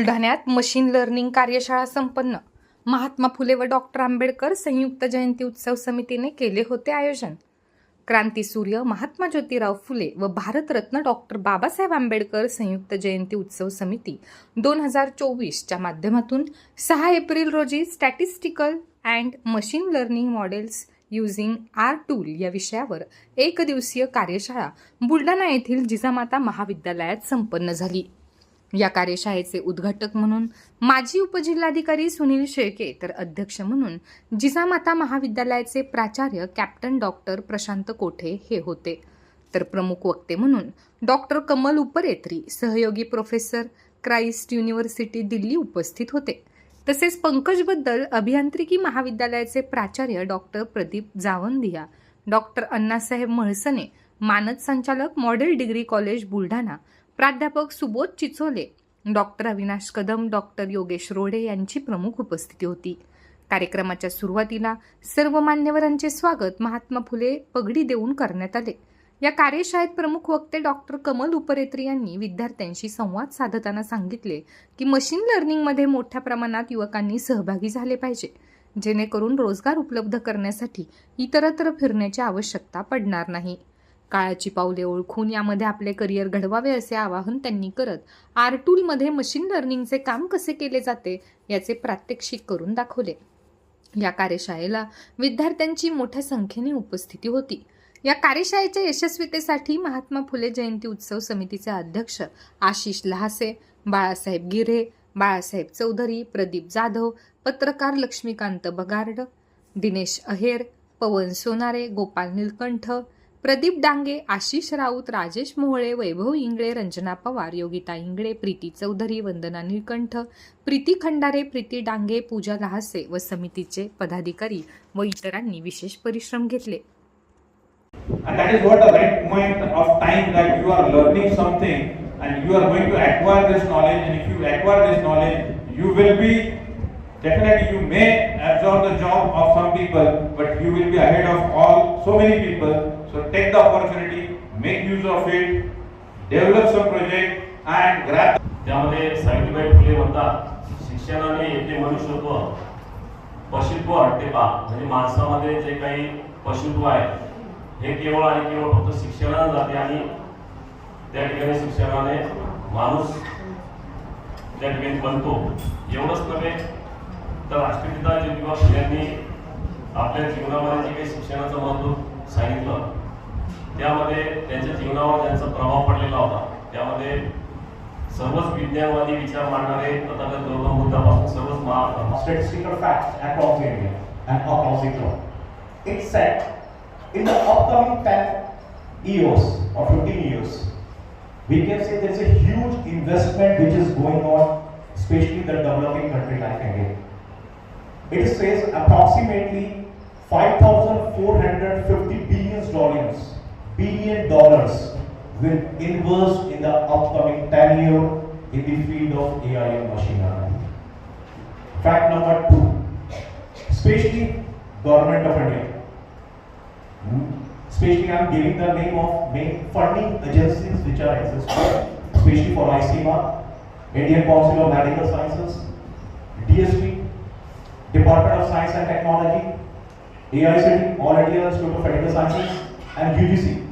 बुलढाण्यात machine learning कार्यशाळा संपन्न. महात्मा फुले व डॉक्टर आंबेडकर संयुक्त जयंती उत्सव समितीने केले होते आयोजन. क्रांतीसूर्य महात्मा ज्योतिराव फुले व भारतरत्न डॉक्टर बाबासाहेब आंबेडकर संयुक्त जयंती उत्सव समिती दोन हजार चोवीसच्या माध्यमातून सहा एप्रिल रोजी statistical and machine learning models using R tool या विषयावर एक दिवसीय कार्यशाळा बुलढाणा येथील जिजामाता महाविद्यालयात संपन्न झाली. या कार्यशाळेचे उद्घाटक म्हणून माजी उपजिल्हाधिकारी सुनील शेळके तर अध्यक्ष म्हणून जिजामाता महाविद्यालयाचे प्राचार्य कॅप्टन डॉक्टर प्रशांत कोठे हे होते. तर प्रमुख वक्ते म्हणून डॉक्टर कमल उपरेत्री सहयोगी प्रोफेसर क्राइस्ट युनिव्हर्सिटी दिल्ली उपस्थित होते. तसेच पंकजबद्दल अभियांत्रिकी महाविद्यालयाचे प्राचार्य डॉक्टर प्रदीप जावंदिया डॉक्टर अण्णासाहेब म्हळसने मानद संचालक मॉडेल डिग्री कॉलेज बुलढाणा प्राध्यापक सुबोध चिचोले डॉक्टर अविनाश कदम डॉक्टर योगेश रोडे यांची प्रमुख उपस्थिती होती. कार्यक्रमाच्या सुरुवातीला सर्व मान्यवरांचे स्वागत महात्मा फुले पगडी देऊन करण्यात आले. या कार्यशाळेत प्रमुख वक्ते डॉक्टर कमल उपरेत्री यांनी विद्यार्थ्यांशी संवाद साधताना सांगितले की मशीन लर्निंगमध्ये मोठ्या प्रमाणात युवकांनी सहभागी झाले पाहिजे. जेणेकरून रोजगार उपलब्ध करण्यासाठी इतरत्र फिरण्याची आवश्यकता पडणार नाही. काळाची पावले ओळखून यामध्ये आपले करिअर घडवावे असे आवाहन त्यांनी करत आर टूलमध्ये मशीन लर्निंगचे काम कसे केले जाते याचे प्रात्यक्षिक करून दाखवले. या कार्यशाळेला विद्यार्थ्यांची मोठ्या संख्येने उपस्थिती होती. या कार्यशाळेच्या यशस्वीतेसाठी महात्मा फुले जयंती उत्सव समितीचे अध्यक्ष आशिष लहासे बाळासाहेब गिरे बाळासाहेब चौधरी प्रदीप जाधव पत्रकार लक्ष्मीकांत बगार्ड दिनेश अहेर पवन सोनारे गोपाल नीलकंठ प्रदीप डांगे आशिष राऊत राजेश मोहळे वैभव इंगळे रंजना पवार योगिता इंगळे प्रीती चौधरी वंदना निळकंठ प्रीती खंडारे प्रीती डांगे पूजा लहासे व समितीचे पदाधिकारी व इतरांनी विशेष परिश्रम घेतले. Definitely, you may absorb the job of some people, but you will be ahead of all so many people. Take the opportunity, make use of it, develop some project and grab त्यामध्ये सावित्रीबाई फुले म्हणतात शिक्षणाने येथे मनुष्यत्व पशुत्व हटते पा म्हणजे माणसामध्ये जे काही पशुत्व आहे हे केवळ आणि केवळ फक्त शिक्षणाने जाते आणि त्या ठिकाणी शिक्षणाने माणूस त्या ठिकाणी बनतो. एवढंच नव्हे तर राष्ट्रपिता ज्योतिबा फुले यांनी आपल्या जीवनामध्ये जे काही शिक्षणाचं महत्त्व सांगितलं त्यांच्या जीवनावर ज्यांचा प्रभाव पडलेला होता त्यामध्ये सर्वच विज्ञानवादी विचार मांडणारे तथागत गौतम बुद्धापासून सर्वच मा- statistical facts across India and across the globe. It's said in the upcoming 10 years or 15 years, we can say there's a huge investment which is going on, especially the developing country like India. It says approximately 5,450 billion dollars, billion dollars will invest in the upcoming 10 year in the field of AI and machine learning. Fact number two, especially government of India. Hmm, Especially I'm giving the name of main funding agencies which are existing, especially for ICMA, Indian Council of Medical Sciences, DSP, Department of Science and Technology, AI AICT, All India Institute of Medical Sciences, and UGC.